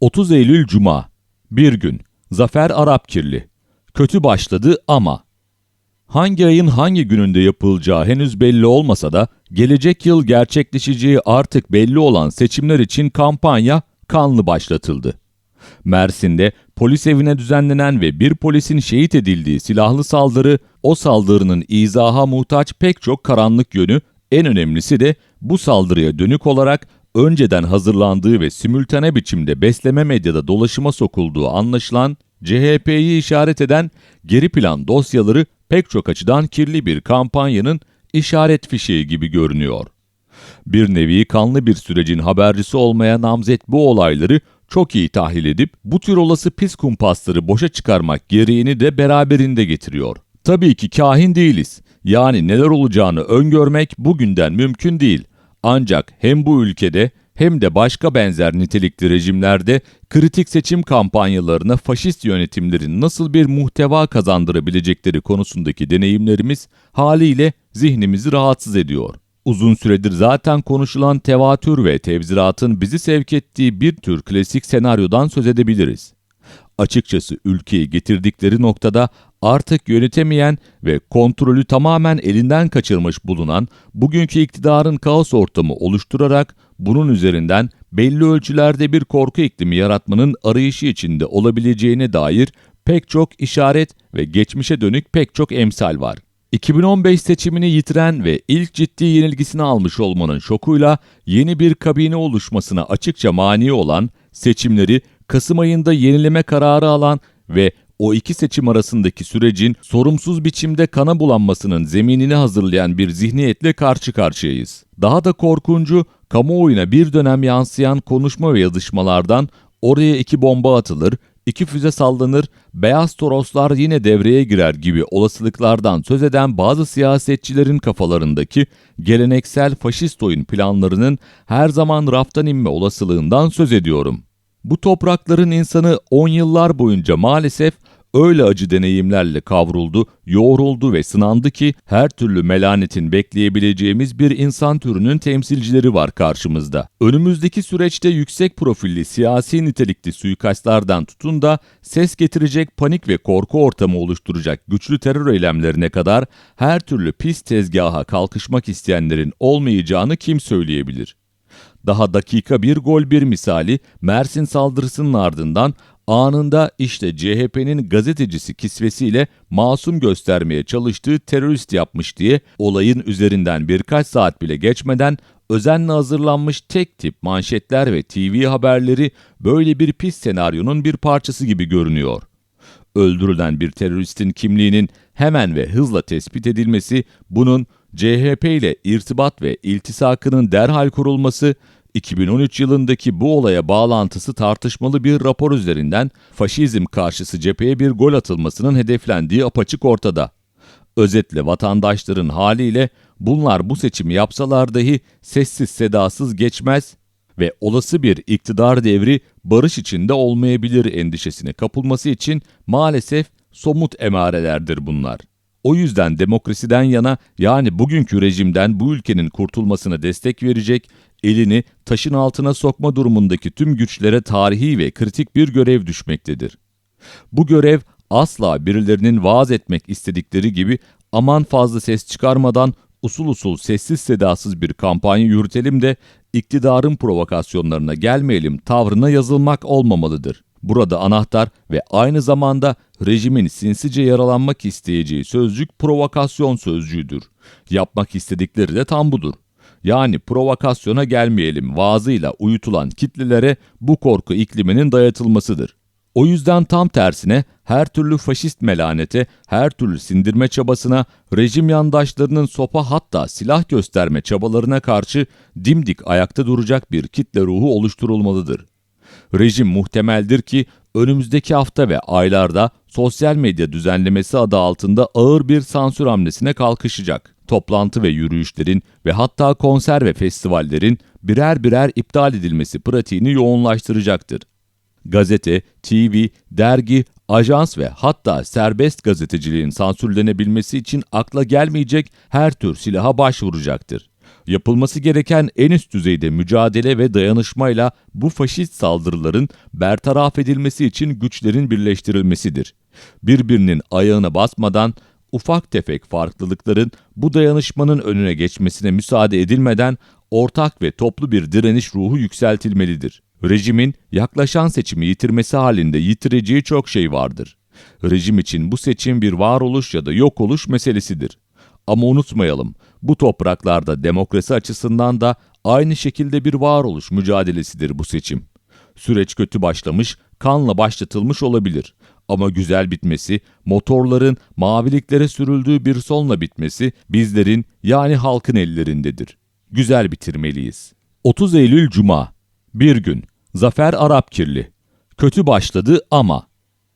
30 Eylül Cuma. Bir gün. Zafer Arapkirli. Kötü başladı ama. Hangi ayın hangi gününde yapılacağı henüz belli olmasa da gelecek yıl gerçekleşeceği artık belli olan seçimler için kampanya kanlı başlatıldı. Mersin'de polis evine düzenlenen ve bir polisin şehit edildiği silahlı saldırı, o saldırının izaha muhtaç pek çok karanlık yönü, en önemlisi de bu saldırıya dönük olarak önceden hazırlandığı ve simültane biçimde besleme medyada dolaşıma sokulduğu anlaşılan CHP'yi işaret eden geri plan dosyaları pek çok açıdan kirli bir kampanyanın işaret fişeği gibi görünüyor. Bir nevi kanlı bir sürecin habercisi olmaya namzet bu olayları çok iyi tahlil edip bu tür olası pis kumpasları boşa çıkarmak gereğini de beraberinde getiriyor. Tabii ki kahin değiliz. Yani neler olacağını öngörmek bugünden mümkün değil. Ancak hem bu ülkede hem de başka benzer nitelikli rejimlerde kritik seçim kampanyalarına faşist yönetimlerin nasıl bir muhteva kazandırabilecekleri konusundaki deneyimlerimiz haliyle zihnimizi rahatsız ediyor. Uzun süredir zaten konuşulan tevatür ve tevziratın bizi sevk ettiği bir tür klasik senaryodan söz edebiliriz. Açıkçası ülkeyi getirdikleri noktada artık yönetemeyen ve kontrolü tamamen elinden kaçırmış bulunan bugünkü iktidarın kaos ortamı oluşturarak bunun üzerinden belli ölçülerde bir korku iklimi yaratmanın arayışı içinde olabileceğine dair pek çok işaret ve geçmişe dönük pek çok emsal var. 2015 seçimini yitiren ve ilk ciddi yenilgisini almış olmanın şokuyla yeni bir kabine oluşmasına açıkça mani olan, seçimleri Kasım ayında yenileme kararı alan ve o iki seçim arasındaki sürecin sorumsuz biçimde kana bulanmasının zeminini hazırlayan bir zihniyetle karşı karşıyayız. Daha da korkuncu, kamuoyuna bir dönem yansıyan konuşma ve yazışmalardan oraya iki bomba atılır, iki füze sallanır, beyaz toroslar yine devreye girer gibi olasılıklardan söz eden bazı siyasetçilerin kafalarındaki geleneksel faşist oyun planlarının her zaman raftan inme olasılığından söz ediyorum. Bu toprakların insanı 10 yıllar boyunca maalesef öyle acı deneyimlerle kavruldu, yoğruldu ve sınandı ki her türlü melanetin bekleyebileceğimiz bir insan türünün temsilcileri var karşımızda. Önümüzdeki süreçte yüksek profilli siyasi nitelikli suikastlardan tutun da ses getirecek panik ve korku ortamı oluşturacak güçlü terör eylemlerine kadar her türlü pis tezgaha kalkışmak isteyenlerin olmayacağını kim söyleyebilir? Daha dakika bir gol bir misali Mersin saldırısının ardından anında işte CHP'nin gazetecisi kisvesiyle masum göstermeye çalıştığı terörist yapmış diye olayın üzerinden birkaç saat bile geçmeden özenle hazırlanmış tek tip manşetler ve TV haberleri böyle bir pis senaryonun bir parçası gibi görünüyor. Öldürülen bir teröristin kimliğinin hemen ve hızla tespit edilmesi, bunun CHP ile irtibat ve iltisakının derhal kurulması 2013 yılındaki bu olaya bağlantısı tartışmalı bir rapor üzerinden faşizm karşısı cepheye bir gol atılmasının hedeflendiği apaçık ortada. Özetle vatandaşların haliyle bunlar bu seçimi yapsalar dahi sessiz sedasız geçmez ve olası bir iktidar devri barış içinde olmayabilir endişesine kapılması için maalesef somut emarelerdir bunlar. O yüzden demokrasiden yana yani bugünkü rejimden bu ülkenin kurtulmasına destek verecek elini taşın altına sokma durumundaki tüm güçlere tarihi ve kritik bir görev düşmektedir. Bu görev asla birilerinin vaaz etmek istedikleri gibi aman fazla ses çıkarmadan usul usul sessiz sedasız bir kampanya yürütelim de iktidarın provokasyonlarına gelmeyelim tavrına yazılmak olmamalıdır. Burada anahtar ve aynı zamanda rejimin sinsice yaralanmak isteyeceği sözcük provokasyon sözcüğüdür. Yapmak istedikleri de tam budur yani provokasyona gelmeyelim vaazıyla uyutulan kitlelere bu korku ikliminin dayatılmasıdır. O yüzden tam tersine her türlü faşist melanete, her türlü sindirme çabasına, rejim yandaşlarının sopa hatta silah gösterme çabalarına karşı dimdik ayakta duracak bir kitle ruhu oluşturulmalıdır. Rejim muhtemeldir ki önümüzdeki hafta ve aylarda sosyal medya düzenlemesi adı altında ağır bir sansür hamlesine kalkışacak toplantı ve yürüyüşlerin ve hatta konser ve festivallerin birer birer iptal edilmesi pratiğini yoğunlaştıracaktır. Gazete, TV, dergi, ajans ve hatta serbest gazeteciliğin sansürlenebilmesi için akla gelmeyecek her tür silaha başvuracaktır. Yapılması gereken en üst düzeyde mücadele ve dayanışmayla bu faşist saldırıların bertaraf edilmesi için güçlerin birleştirilmesidir. Birbirinin ayağına basmadan ufak tefek farklılıkların bu dayanışmanın önüne geçmesine müsaade edilmeden ortak ve toplu bir direniş ruhu yükseltilmelidir. Rejimin yaklaşan seçimi yitirmesi halinde yitireceği çok şey vardır. Rejim için bu seçim bir varoluş ya da yok oluş meselesidir. Ama unutmayalım, bu topraklarda demokrasi açısından da aynı şekilde bir varoluş mücadelesidir bu seçim. Süreç kötü başlamış, kanla başlatılmış olabilir. Ama güzel bitmesi, motorların maviliklere sürüldüğü bir sonla bitmesi bizlerin yani halkın ellerindedir. Güzel bitirmeliyiz. 30 Eylül Cuma Bir gün. Zafer Arapkirli. Kötü başladı ama